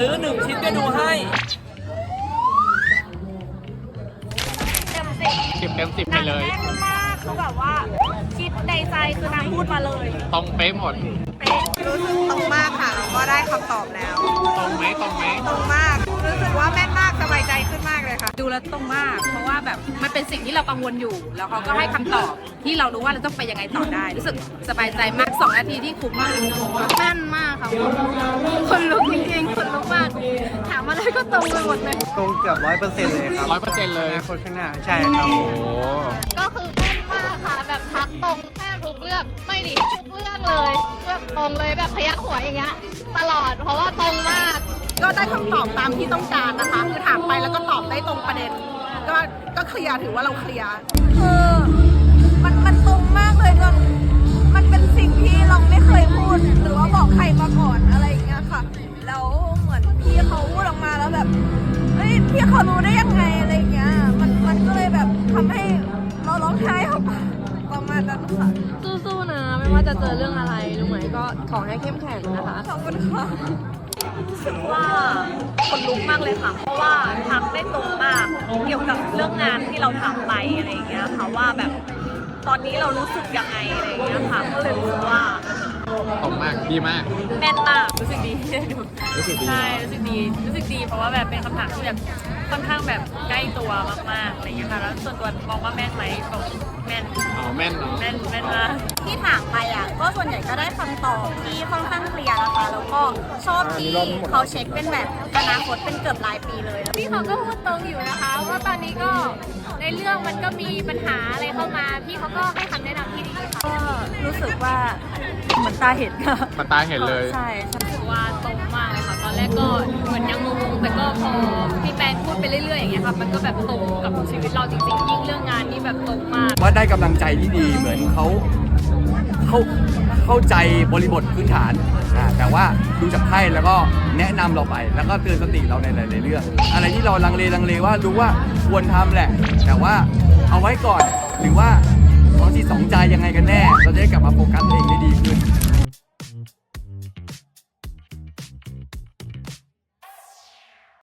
ซื้อหนึ่งชิ้นก็ดูให้เต็มสิบสิบเต็มสิบไปเลยนางแน่นมากคือแบบว่า คิดในใจคือนางพูดมาเลยตรงเป๊ะหมด เป๊ะ รู้สึกตรงมากค่ะแล้วก็ได้คำตอบแล้ว ตรงไหมตรงไหม ตรงมาก ดูแล้วตรงมาก เพราะว่าแบบมันเป็นสิ่งที่เรากังวลอยู่ แล้วเขาก็ให้คำตอบที่เรารู้ว่าเราต้องไปยังไงต่อได้ รู้สึกสบายใจมาก 2 นาทีที่คุ้มมากแม่นมากค่ะคนลุกจริงๆคนลุกมาก ถามอะไรก็ตรงไปหมดเลย ตรงเกือบร้อยเปอร์เซ็นต์เลยครับร้อยเปอร์เซ็นต์เลย คนข้างหน้าใช่ครับโอ้โหก็คือแม่นมากค่ะ แบบทักตรงแทบทุกเรื่องไม่ดิทุกเรื่องเลยแบบตรงเลยแบบพยักหัวอย่างเงี้ยตลอดเพราะว่าตรงมากก็ ได้คำตอบตามที่ต้องการนะคะ คือถามไปแล้วก็ตอบได้ตรงประเด็น ก็ก็เคลียร์ถือว่าเราเคลียร์คือมันมันตรงมากเลยจนมันเป็นสิ่งที่เราไม่เคยพูด หรือว่าบอกใครมาก่อนอะไรอย่างเงี้ยค่ะ แล้วเหมือนพี่เขาพูดออกมาแล้วแบบเฮ้ยพี่เขารู้ได้ยังไงอะไรอย่างเงี้ย มันมันก็เลยแบบทำให้เราร้องไห้ออกมาประมาณนั้นค่ะสู้ๆนะไม่ว่าจะเจอเรื่องอะไรรู้ไหมก็ขอให้เข้มแข็งนะคะขอบคุณค่ะรู้สึกว่า คนลุกมากเลยค่ะ เพราะว่าทักได้ตรงมากเกี่ยวกับเรื่องงานที่เราทำไปอะไรอย่างเงี้ยค่ะว่าแบบตอนนี้เรารู้สึกยังไงอะไรอย่างเงี้ยค่ะก็เลยรู้สึกว่าตรงมากดีมาก แม่นมากรู้สึกดีที่ได้ดูรู้สึกดีใช่รู้สึกดีรู้สึกดี เพราะว่าแบบเป็นคำถามที่แบบค่อนข้างแบบใกล้ตัวมากๆอะไรอย่างเงี้ยค่ะแล้วส่วนตัวมองว่าแม่นไหมตรงแม่นอ๋อแม่นเนอะแม่นแม่นมากที่ถามไปอะ ก็ส่วนใหญ่ก็ได้คำตอบที่ค่อนข้างเคลียร์นะคะ แล้วก็ชอบที่เขาเช็คเป็นแบบอนาคตเป็นเกือบรายปีเลยแล้วพี่เขาก็พูดตรงอยู่นะคะว่าตอนนี้ก็ในเรื่องมันก็มีปัญหาอะไรเข้ามา พี่เขาก็ให้คำแนะนำที่ดีค่ะก็รู้สึกว่าเหมือนตาเห็นค่ะมันตาเห็นเลยใช่ใช่รู้สึกว่าตรงมากเลยค่ะตอนแรกก็เหมือนยังงงๆแต่ก็พอพี่แปนพูดไปเรื่อยๆอย่างเงี้ยค่ะมันก็แบบตรงกับชีวิตเราจริงๆยิ่งเรื่องงานนี่แบบตรงมาก ว่าได้กำลังใจที่ดีเหมือนเขาเข้า เข้าใจบริบทพื้นฐานแต่ว่าดูจากไพ่แล้วก็แนะนำเราไป แล้วก็เตือนสติเราในหลาย ๆ เรื่อง อะไรที่เราลังเลลังเลว่ารู้ว่าควรทำแหละ แต่ว่าเอาไว้ก่อนหรือว่าท้องที่สองใจยังไงกันแน่ เราจะได้กลับมาโฟกัสเองได้ดีขึ้น